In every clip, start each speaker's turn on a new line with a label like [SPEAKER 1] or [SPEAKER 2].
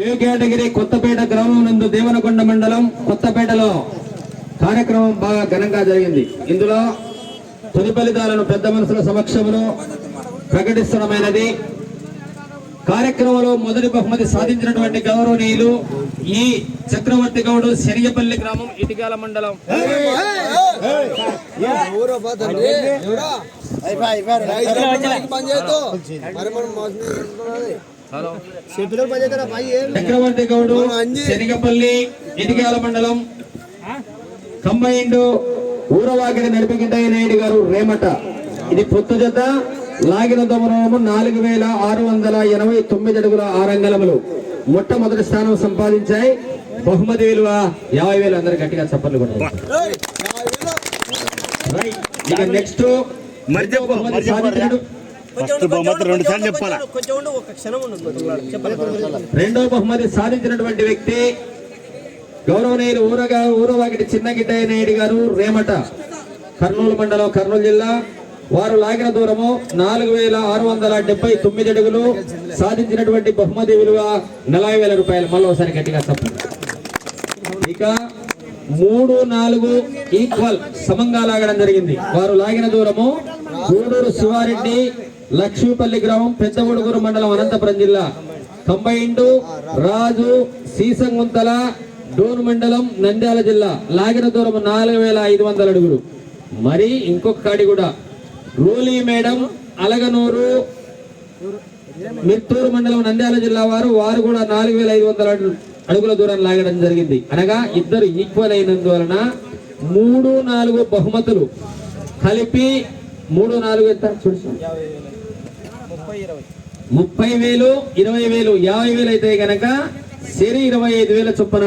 [SPEAKER 1] New category Kothapeta గ్రామం నందు దేవనకొండ మండలం కొత్తపేటలో కార్యక్రమం బాగా ఘనంగా జరిగింది. ఇందులో తొలి ఫలితాలను పెద్ద మనుషుల సమక్షంలో ప్రకటిస్తున్నమైనది. కార్యక్రమంలో మొదటి బహుమతి సాధించినటువంటి గౌరవనీయులు ఈ చక్రవర్తి గౌడు శరియపల్లి గ్రామం ఇటికాల మండలం. చక్రవర్తి గౌడు శనిగపల్లి ఇటికాల మండలం. కంబైండ్ ఊరవాకిడి నడిపికింటయ్య నాయుడు గారు రేమట. ఇది పొత్తు జత. లాగిన దమనము నాలుగు వేల ఆరు వందల ఎనభై తొమ్మిది అడుగుల ఆరంగలములు. మొట్టమొదటి స్థానం సంపాదించాయి. బహుమతి విలువ యాభై వేలు. అందరు గట్టిగా చప్పట్లు. ఇక నెక్స్ట్
[SPEAKER 2] రెండు సార్లు చెప్పాలా?
[SPEAKER 3] కొంచెం ఉండు ఒక క్షణం ఉండదు చెప్పాలి
[SPEAKER 1] రెండో బహుమతి సాధించినటువంటి వ్యక్తి గౌరవనీయులు ఊరగా ఊరవాకిటి చిన్న గిట్టయ్య నాయుడు గారు రేమట కర్నూలు మండలం కర్నూలు జిల్లా వారు లాగిన దూరము నాలుగు వేల ఆరు వందల డెబ్బై తొమ్మిది అడుగులు సాధించినటువంటి బహుమతి విలువ నలభై వేల రూపాయలు. మళ్ళీ గట్టిగా చెప్పండి. ఇక మూడు నాలుగు ఈక్వల్ సమంగా లాగడం జరిగింది. వారు లాగిన దూరము గూడూరు శివారెడ్డి లక్ష్మీపల్లి గ్రామం పెద్ద ఉడుగురు మండలం అనంతపురం జిల్లా. కంబైండు రాజు సీసంగుంతల డోను మండలం నంద్యాల జిల్లా. లాగిన దూరం నాలుగు వేల ఐదు వందల అడుగులు. మరి ఇంకొక కాడి కూడా రూలీ మేడం అలగనూరు మిత్తూరు మండలం నంద్యాల జిల్లా వారు వారు కూడా నాలుగు వేల ఐదు వందల అడుగుల దూరం లాగడం జరిగింది. అనగా ఇద్దరు ఈక్వల్ అయినందువలన మూడు నాలుగు బహుమతులు కలిపి మూడు నాలుగు ఎంత? చూడు. ముప్పై వేలు ఇరవై వేలు యాభై వేలు అయితే గనక సిరి ఇరవై ఐదు వేల చొప్పున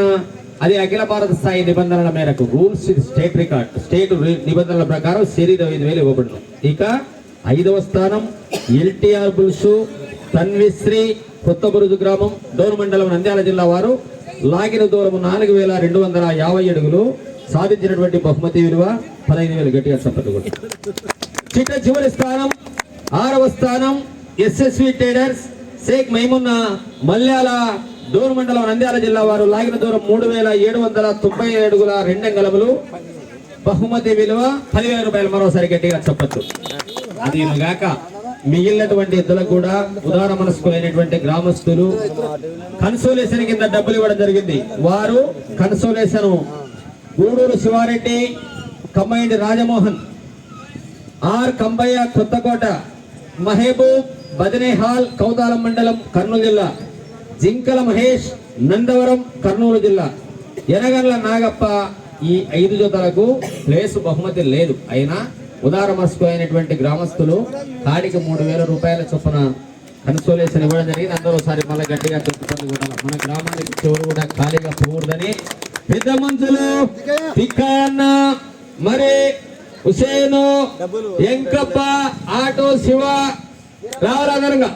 [SPEAKER 1] అది అఖిల భారత స్థాయి నిబంధనల మేరకు రూల్స్ స్టేట్ రికార్డ్ స్టేట్ నిబంధనల ప్రకారం శరీర ఐదు వేలు ఇవ్వబడుతుంది ఇక ఐదవ స్థానం ఎల్టీఆర్ బుల్సు తన్విశ్రీ కొత్తబురుజు గ్రామం డోన్ మండలం నంద్యాల జిల్లా వారు లాగిన దూరము నాలుగు వేల రెండు వందల యాభై అడుగులు సాధించినటువంటి బహుమతి విలువ పదహైదు వేలు గట్టిగా చప్పట్లు చిట్ట చివరి స్థానం ఆరవ స్థానం ఎస్ఎస్వి ట్రేడర్స్ షేక్ మైమున్నా మల్యాల డోర్ మండలం నంద్యాల జిల్లా వారు లాగిన దూరం మూడు వేల ఏడు వందల తొంభై అడుగుల రెండంగలములు బహుమతి విలువ పదివేల రూపాయలు మరోసారి గట్టిగా చెప్పచ్చు. అది గాక మిగిలినటువంటి ఎద్దులకు కూడా ఉదార మనస్కులైనటువంటి గ్రామస్తులు కన్సోలేషన్ కింద డబ్బులు ఇవ్వడం జరిగింది. వారు కన్సోలేషన్ గూడూరు శివారెడ్డి కమ్మైండి రాజమోహన్ ఆర్ కంబయ్య కొత్తకోట మహబూబ్ బదనేహాల్ కౌతాలం మండలం కర్నూలు జిల్లా. జింకల మహేష్ నందవరం కర్నూలు జిల్లా. ఎనగండ్ల నాగప్ప ఈ ఐదు జతలకు ప్లేసు బహుమతి లేదు. అయినా ఉదార మనస్కు అయినటువంటి గ్రామస్తులు కాడికి మూడు వేల రూపాయల చొప్పున కన్సోలేషన్ ఇవ్వడం జరిగింది. అందరూ ఒకసారి మళ్ళీ గట్టిగా చెప్పుకొని కూడా. మన గ్రామానికి చెవులు కూడా ఖాళీగా పోకూడదని పెద్ద మంచులు మరి హుసేను ఎంకప్ప ఆటో శివ రావాలదనంగా